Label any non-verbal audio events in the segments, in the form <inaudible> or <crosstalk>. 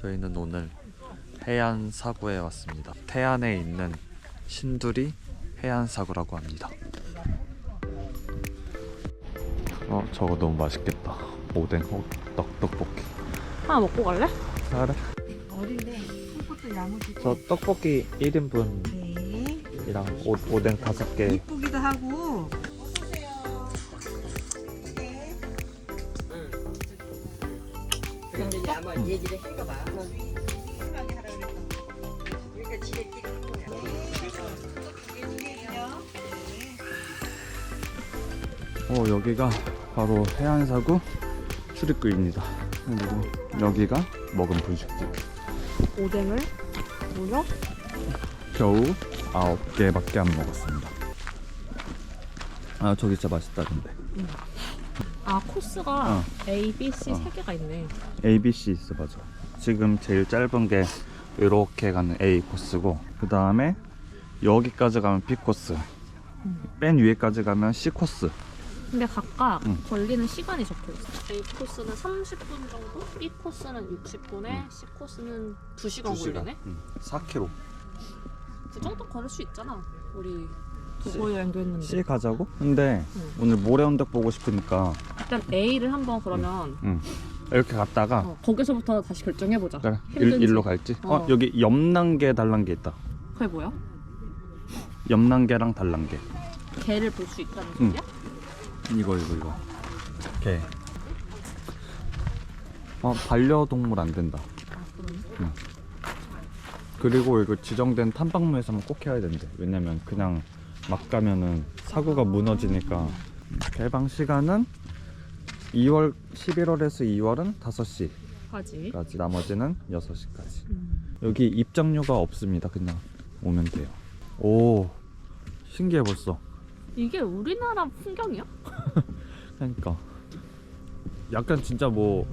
저희는 오늘 해안 사구에 왔습니다. 태안에 있는 신두리 해안 사구라고 합니다. 어, 저거 너무 맛있겠다. 오뎅 호떡 떡볶이. 하나 먹고 갈래? 그래. 어린데 손것도 야무지고 저 떡볶이 1인분이랑 네 오, 오뎅 5개. 이쁘기도 하고 얘기를 할까 봐. 그러니까 지네 끼리 한 거야. 어, 여기가 바로 해안 사구 출입구입니다. 그리고 여기가 먹은 분식집. 오뎅을 무려 겨우 9개밖에 안 먹었습니다. 아, 저기 진짜 맛있다, 근데. 아 코스가 어. A, B, C 어. 세 개가 있네. A, B, C 있어, 맞아. 지금 제일 짧은 게 이렇게 가는 A 코스고, 그 다음에 여기까지 가면 B 코스. 맨 위에까지 가면 C 코스. 근데 각각 응. 걸리는 시간이 적혀 있어. A 코스는 30분 정도, B 코스는 60분에 응. C 코스는 2시간 걸리네. 4km. 그 정도 걸을 수 있잖아. 우리 도보 여행도 했는데. C 가자고? 근데 응. 오늘 모래 언덕 보고 싶으니까 일단 A를 한번 그러면 이렇게 갔다가 어, 거기서부터 다시 결정해 보자. 그래. 일, 일로 갈지? 어. 어. 여기 옆난개 달란개 있다. 그게 뭐야? 옆난개랑 달란개. 개를 볼 수 있다는 응. 소리야? 이거 이거 이거. 개. 어 반려동물 안 된다. 아 그러네. 그리고 이거 지정된 탐방로에서만 꼭 해야 된대. 왜냐면 그냥 막 가면은 사고가 무너지니까. 개방 시간은 2월 11월에서 2월은 5시 까지. 까지. 나머지는 6시까지. 음. 여기 입장료가 없습니다. 그냥 오면 돼요. 오 신기해 벌써. 이게 우리나라 풍경이야? <laughs> 그러니까 약간 진짜 뭐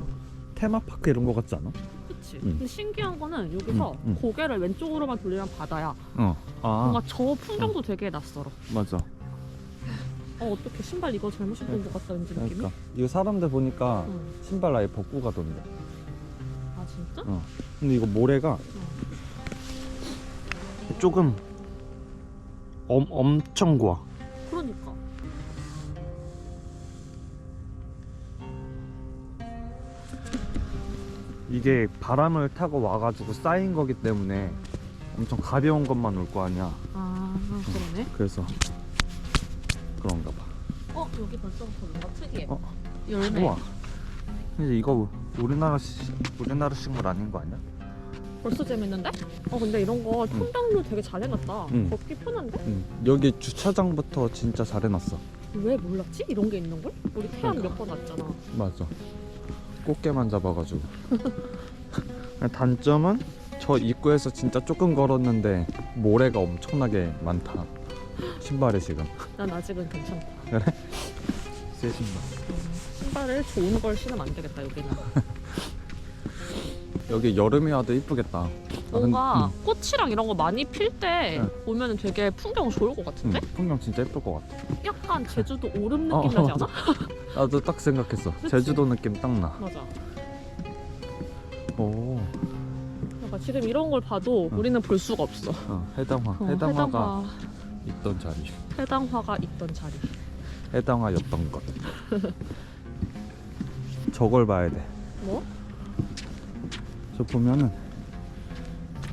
테마파크 이런 거 같지 않아? 그치. 응. 근데 신기한 거는 여기서 응, 응. 고개를 왼쪽으로만 돌리면 바다야. 어. 아 뭔가 저 풍경도 되게 낯설어. 맞아. 어 어떻게 신발 이거 잘못 신고 온것 같다 왠지 느낌이? 그러니까 이거 사람들 보니까 응. 신발 아예 벗고 가던데. 아 진짜? 어. 근데 이거 모래가 조금 엄, 엄청 고와. 그러니까. 이게 바람을 타고 와가지고 쌓인 거기 때문에 엄청 가벼운 것만 올 거 아니야. 아 그러네. 그래서 그런가 봐. 어 여기 벌써부터 뭔가 특이해. 어. 열매. 우와. 근데 이거 우리나라 시, 우리나라 식물 아닌 거 아니야? 벌써 재밌는데? 어 근데 이런 거 통장로 되게 잘 해놨다. 응. 걷기 편한데? 응. 여기 주차장부터 진짜 잘 해놨어. 왜 몰랐지? 이런 게 있는 걸? 우리 태안 그러니까. 몇번 왔잖아. 맞아. 꽃게만 잡아가지고. <laughs> 단점은 저 입구에서 진짜 조금 걸었는데 모래가 엄청나게 많다. 신발에 지금. 난 아직은 괜찮다. 새 신발. 신발을 좋은 걸 신으면 안 되겠다 여기는. <laughs> 여기 여름에 와도 이쁘겠다. 뭔가 근- 꽃이랑 이런 거 많이 필때 응. 오면 되게 풍경 좋을 것 응, 같은데? 풍경 진짜 예쁠 것 같아. 약간 제주도 오름 어, 느낌 나지 않아? 나도 딱 생각했어. 제주도 느낌 딱 나. 맞아. 오. 약간 지금 이런 걸 봐도 응. 우리는 볼 수가 없어. 어, 해당화. 어, 해당화가 해당화, 있던 자리. 해당화가 있던 자리. 해당화였던 것. 저걸 봐야 돼. 뭐? 저 보면은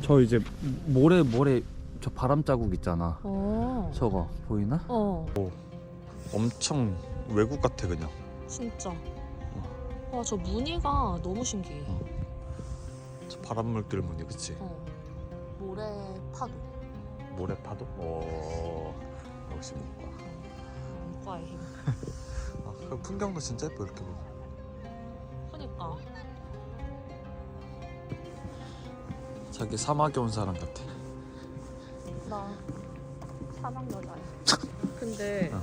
저 이제 모래 모래 저 바람 자국 있잖아. 어. 저거 보이나? 어. 엄청 외국 같아 그냥. 진짜. 와, 저 무늬가 너무 신기해. 어. 저 바람물길 무늬 그치? 어. 모래 파도. 모래 파도? 오 역시 문과. 문과의 힘. 아, 그 풍경도 진짜 예뻐 이렇게 보면. 그니까. 자기 사막에 온 사람 같아. 나 사막 여자야. <laughs> 근데 어.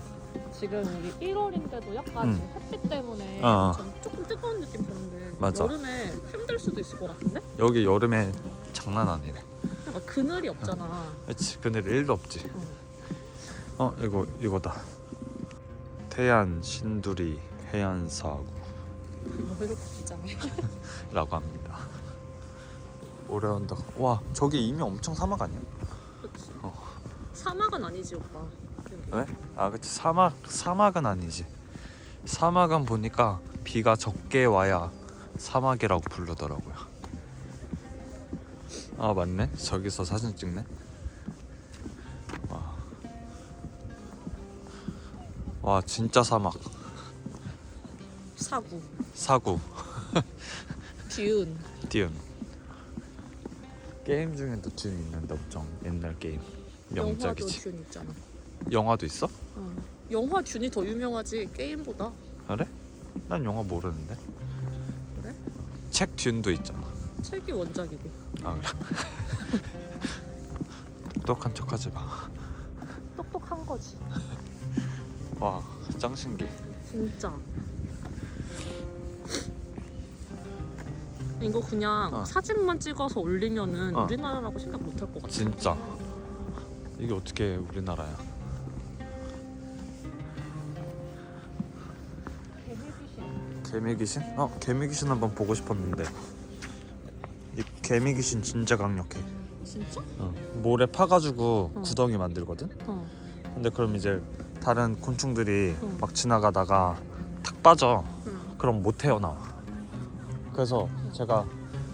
지금 우리 1월인데도 약간 응. 지금 햇빛 때문에 어. 좀 조금 뜨거운 느낌 드는데 맞아. 여름에 힘들 수도 있을 것 같은데? 여기 여름에 장난 아니네. 약간 그늘이 없잖아. 그치 그늘 일도 없지. 어. 어 이거 이거다. 태안 신두리 해안사구라고. <laughs> 합니다. 오래 온다. 와 저기 이미 엄청 사막 아니야? 어. 사막은 아니지 오빠. 왜? 아 그치 사막 사막은 아니지. 사막은 보니까 비가 적게 와야 사막이라고 부르더라고요. 아 맞네. 저기서 사진 찍네. 와 진짜 사막. 사구, 사구, 듀운. 듀운. 게임 중에도 듀운 있는데 엄청 옛날 게임. 영화도 명작이지. 듀운 있잖아. 영화도 있어? 어. 영화 듀운이 더 유명하지 게임보다. 그래? 난 영화 모르는데. 그래? 책 듀운도 있잖아. 책이 원작이고. 아 그래? <laughs> 똑똑한 척하지 마. 똑똑한 거지. 와, 짱 신기해. 진짜. 이거 그냥 어. 사진만 찍어서 올리면은 어. 우리나라라고 생각 못 할 것 같아. 진짜. 이게 어떻게 우리나라야? 개미 귀신? 어, 개미 귀신 한번 보고 싶었는데. 이 개미 귀신 진짜 강력해. 진짜? 어. 모래 파가지고 어. 구덩이 만들거든. 어. 근데 그럼 이제 다른 곤충들이 어. 막 지나가다가 탁 빠져. 응. 그럼 못 태어나와. 그래서 제가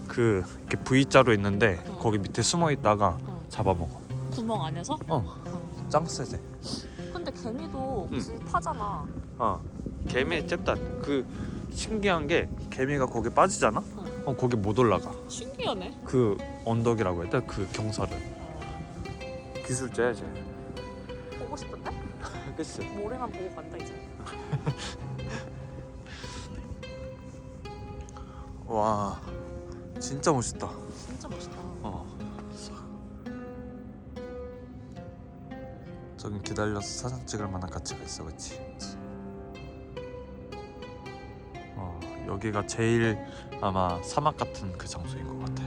그 이렇게 V자로 있는데 어. 거기 밑에 숨어 있다가 어. 잡아먹어. 구멍 안에서? 어, 어. 짱 세지. 근데 개미도 응. 불 타잖아. 어, 개미 잽단. 그 신기한 게 개미가 거기 빠지잖아. 어, 거기 못 올라가. 신기하네. 그 언덕이라고 돼? 그 경사를. 기술자야 쟤. 보고 싶은데? 그치? 모래만 보고 간다 이제. <laughs> 와, 진짜 멋있다. 진짜 멋있다. 어. 저긴 기다려서 사진 찍을 만한 가치가 있어, 그렇지? 어, 여기가 제일 아마 사막 같은 그 장소인 것 같아.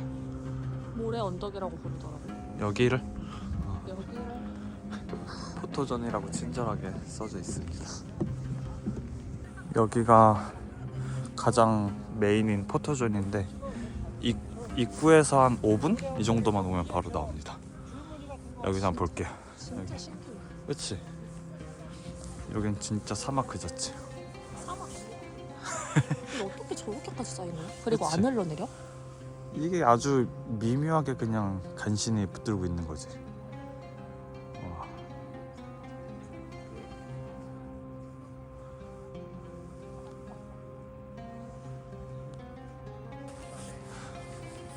모래 언덕이라고 부르더라고. 여기를 포토존이라고 친절하게 써져 있습니다. 여기가 가장 메인인 포토존인데 입, 입구에서 한 5분 이 정도만 오면 바로 나옵니다. 여기서 한번 볼게요. 여기. 그렇지? 여긴 진짜 사막 그 자체. 사막. 근데 어떻게 저렇게까지 거야? 그리고 그치. 안 흘러내려? 이게 아주 미묘하게 그냥 간신히 붙들고 있는 거지.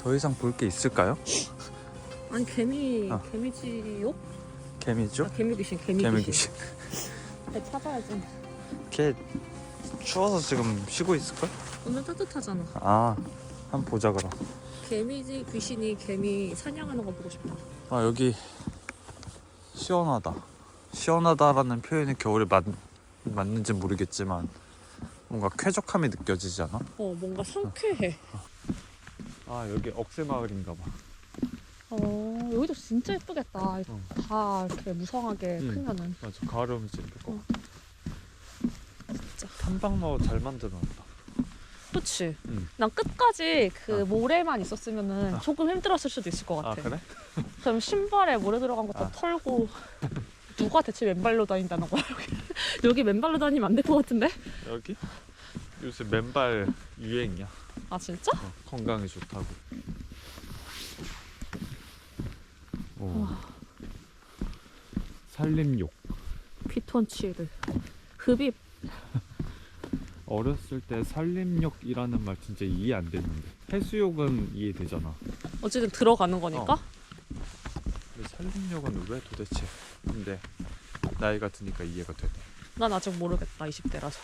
더 이상 볼 게 있을까요? 아니 개미 어. 개미지요? 개미죠? 아, 개미 귀신 개미, 개미 귀신. 귀신. 배 찾아야지. 걔 추워서 지금 쉬고 있을걸? 오늘 따뜻하잖아. 아, 한번 보자 그럼. 개미지 귀신이 개미 사냥하는 거 보고 싶다. 아 여기 시원하다. 시원하다라는 표현이 겨울에 맞, 맞는지 모르겠지만 뭔가 쾌적함이 느껴지지 않아? 어 뭔가 상쾌해. 아 여기 억새마을인가 봐. 어 여기도 진짜 예쁘겠다. 어. 다 이렇게 무성하게 응. 크면은. 맞아 가을에 오면 진짜 예쁠 것 어. 같아. 진짜. 탐방로 잘 만들어놨다. 그치? 응. 난 끝까지 그 어. 모래만 있었으면은 어. 조금 힘들었을 수도 있을 것아 같아. 그래? 그럼 신발에 모래 들어간 것도 아. 털고 누가 대체 맨발로 다닌다는 거야 여기? 여기 맨발로 다니면 안 될 것 같은데? 여기? 요새 맨발 유행이야. 아 진짜? 어, 건강에 좋다고. 오. 산림욕. 피톤치드 흡입 <laughs> 어렸을 때 산림욕이라는 말 진짜 이해 안 됐는데 해수욕은 이해되잖아. 어쨌든 들어가는 거니까 어. 근데 산림욕은 왜 도대체? 근데 나이가 드니까 이해가 되네. 난 아직 모르겠다 20대라서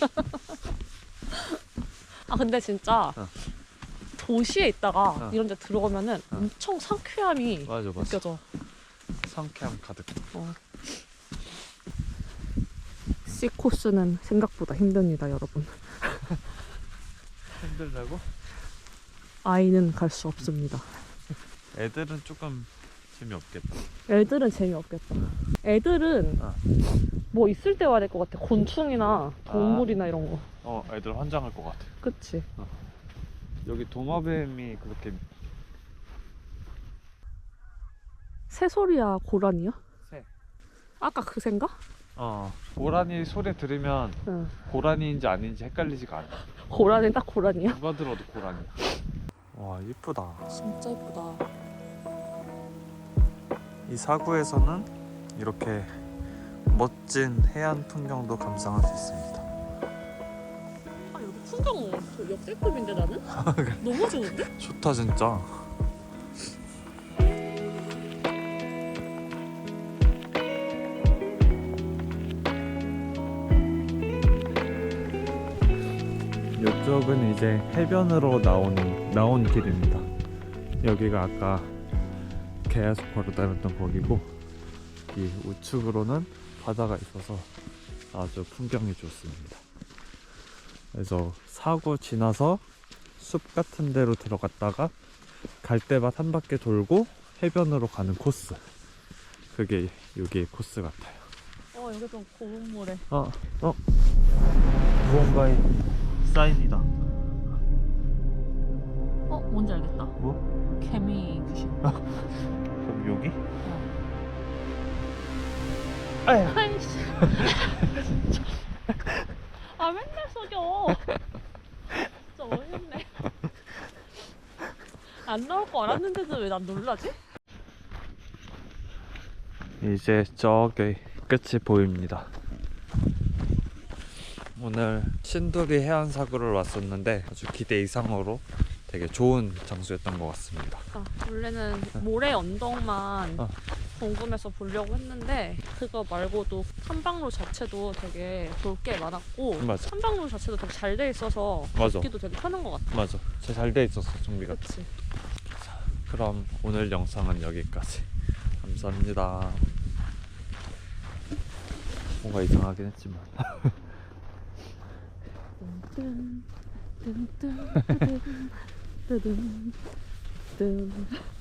<laughs> 아 근데 진짜 어. 도시에 있다가 어. 이런 데 들어오면은 어. 엄청 상쾌함이 맞아 맞아. 느껴져 상쾌함 가득. 어. C코스는 생각보다 힘듭니다 여러분 <laughs> 힘들다고? 아이는 갈 수 없습니다 애들은 조금 재미없겠다. 애들은 재미없겠다 애들은 어. 뭐 있을 때 와야 될 것 같아 곤충이나 동물이나 이런 거 어 애들 환장할 것 같아. 그치? 여기 도마뱀이 그렇게 새소리야 고라니야? 새. 아까 그 새인가? 어 고라니 소리 들으면 응. 고라니인지 아닌지 헷갈리지가 않아. 고라니 딱 고라니야? 누가 들어도 고라니야. 와 이쁘다. 진짜 예쁘다. 이 사구에서는 이렇게 멋진 해안 풍경도 감상할 수 있습니다. 아 여기 풍경 저 역대급인데 나는? <laughs> 너무 좋은데? 좋다 진짜. 이쪽은 이제 해변으로 나오는 나온 길입니다. 여기가 아까 계속 걸어 다녔던 거기고 이 우측으로는 바다가 있어서 아주 풍경이 좋습니다. 그래서 사고 지나서 숲 같은 데로 들어갔다가 갈대밭 한 바퀴 돌고 해변으로 가는 코스. 그게 여기의 코스 같아요. 어 여기 좀 고운 모래. 어, 어. 무언가의 사인이다. 어 뭔지 알겠다. 뭐? 개미 귀신. <laughs> 여기? 아야. 아이씨. 아 맨날 속여. 진짜 어이없네. 안 나올 거 알았는데도 왜 난 놀라지? 이제 저기 끝이 보입니다. 오늘 신도리 해안사구를 왔었는데 아주 기대 이상으로 되게 좋은 장소였던 것 같습니다. 아, 원래는 모래 언덕만 어. 궁금해서 보려고 했는데 그거 말고도 탐방로 자체도 되게 볼 게 많았고 맞아. 탐방로 자체도 되게 잘 돼 있어서 맞아. 걷기도 되게 편한 것 같아. 맞아. 잘 돼 있었어 정비가. 그렇지. 그럼 오늘 영상은 여기까지. 감사합니다. 뭔가 이상하긴 했지만. 뜬, 뜬, <laughs> Dum the, the.